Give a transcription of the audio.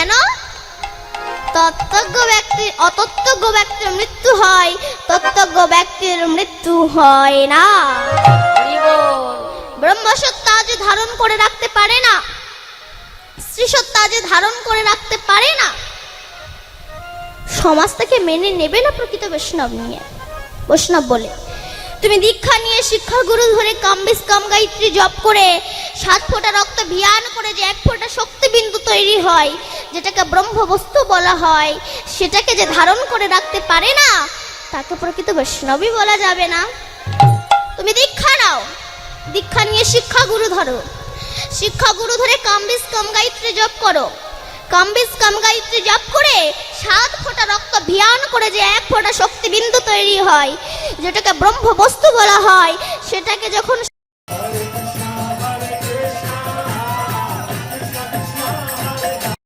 কেন? তত্ত্বজ্ঞ ব্যক্তি অতত্ত্বজ্ঞ ব্যক্তির মৃত্যু হয়, তত্ত্বজ্ঞ ব্যক্তির মৃত্যু হয় না। ব্রহ্মসত্য আজ ধারণ করে রাখতে পারে না। আজ ধারণ করে রাখতে পারে না। সমাজ থেকে মেনে নেবে না প্রকৃত বৈষ্ণব নিয়ে। বৈষ্ণব বলে, তুমি দীক্ষা নিয়ে শিক্ষা গুরু ধরে কাম্বিস কাম গায়ত্রী জপ করে সাত ফোঁটা রক্ত ভিয়ান করে যে এক ফোঁটা শক্তিবিন্দু তৈরি হয় যেটাকে ব্রহ্মবস্তু বলা হয়, সেটাকে যে ধারণ করে রাখতে পারে না, তাকে প্রকৃত বৈষ্ণবী বলা যাবে না। তুমি দীক্ষা নাও। দীক্ষা নিয়ে শিক্ষা গুরু ধরো। শিক্ষা গুরু ধরে কাম্বিস কাম গায়ত্রী জপ করো। কাম্বিস কাম গায়ত্রী জপ করে সাত ফোঁটা রক্ত ভিয়ান করে যে এক ফোঁটা শক্তি বিন্দু তৈরি হয়, যেটাকে ব্রহ্ম বস্তু বলা হয়, সেটাকে যখন